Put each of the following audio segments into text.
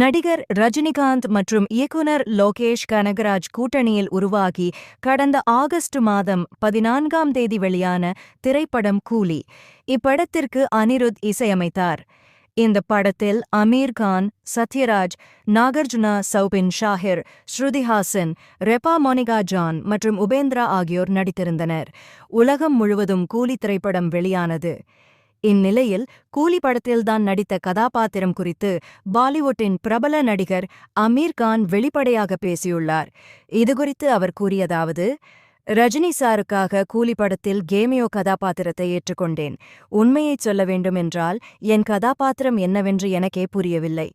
நடிகர் ரஜினிகாந்த் மற்றும் இயக்குனர் லோகேஷ் கனகராஜ் கூட்டணியில் உருவாகி கடந்த ஆகஸ்ட் மாதம் பதினான்காம் தேதி வெளியான திரைப்படம் கூலி. இப்படத்திற்கு அனிருத் இசையமைத்தார். இந்த படத்தில் அமீர் கான் சத்யராஜ் நாகார்ஜுனா சௌபின் ஷாஹிர் ஸ்ருதிஹாசன் ரெபா மோனிகா ஜான் மற்றும் உபேந்திரா ஆகியோர் நடித்திருந்தனர். உலகம் முழுவதும் கூலி திரைப்படம் வெளியானது. இந்நிலையில் கூலி படத்தில்தான் நடித்த கதாபாத்திரம் குறித்து பாலிவுட்டின் பிரபல நடிகர் அமீர் கான் வெளிப்படையாக பேசியுள்ளார். இதுகுறித்து அவர் கூறியதாவது ரஜினி சாருக்காக கூலி படத்தில் கேமியோ கதாபாத்திரத்தை ஏற்றுக்கொண்டேன். உண்மையைச் சொல்ல வேண்டுமென்றால் என் கதாபாத்திரம் என்னவென்று எனக்கே புரியவில்லை.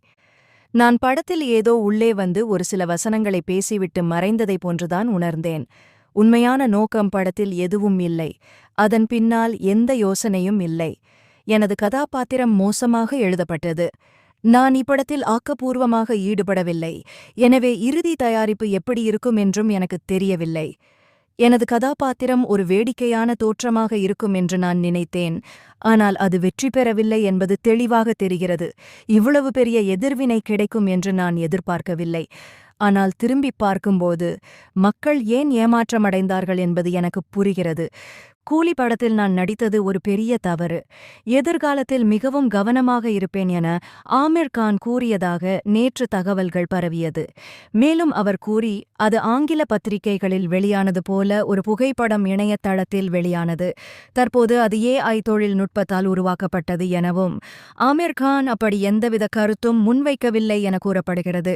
நான் படத்தில் ஏதோ உள்ளே வந்து ஒரு சில வசனங்களை பேசிவிட்டு மறைந்ததைப் போன்றுதான் உணர்ந்தேன். உண்மையான நோக்கம் படத்தில் எதுவும் இல்லை. அதன் பின்னால் எந்த யோசனையும் இல்லை. எனது கதாபாத்திரம் மோசமாக எழுதப்பட்டது. நான் இப்படத்தில் ஆக்கப்பூர்வமாக ஈடுபடவில்லை. எனவே இறுதி தயாரிப்பு எப்படி இருக்கும் என்றும் எனக்குத் தெரியவில்லை. எனது கதாபாத்திரம் ஒரு வேடிக்கையான தோற்றமாக இருக்கும் என்று நான் நினைத்தேன். ஆனால் அது வெற்றி பெறவில்லை என்பது தெளிவாக தெரிகிறது. இவ்வளவு பெரிய எதிர்வினை கிடைக்கும் என்று நான் எதிர்பார்க்கவில்லை. ஆனால் திரும்பிப் பார்க்கும்போது மக்கள் ஏன் ஏமாற்றமடைந்தார்கள் என்பது எனக்கு புரிகிறது. கூலி படத்தில் நான் நடித்தது ஒரு பெரிய தவறு. எதிர்காலத்தில் மிகவும் கவனமாக இருப்பேன் என ஆமிர் கான் கூறியதாக நேற்று தகவல்கள் பரவியது. மேலும் அவர் கூறி அது ஆங்கில பத்திரிகைகளில் வெளியானது போல ஒரு புகைப்படம் இணையதளத்தில் வெளியானது. தற்போது அது ஏஐ தொழில்நுட்பத்தால் உருவாக்கப்பட்டது எனவும் ஆமிர் கான் அப்படி எந்தவித கருத்தும் முன்வைக்கவில்லை என கூறப்படுகிறது.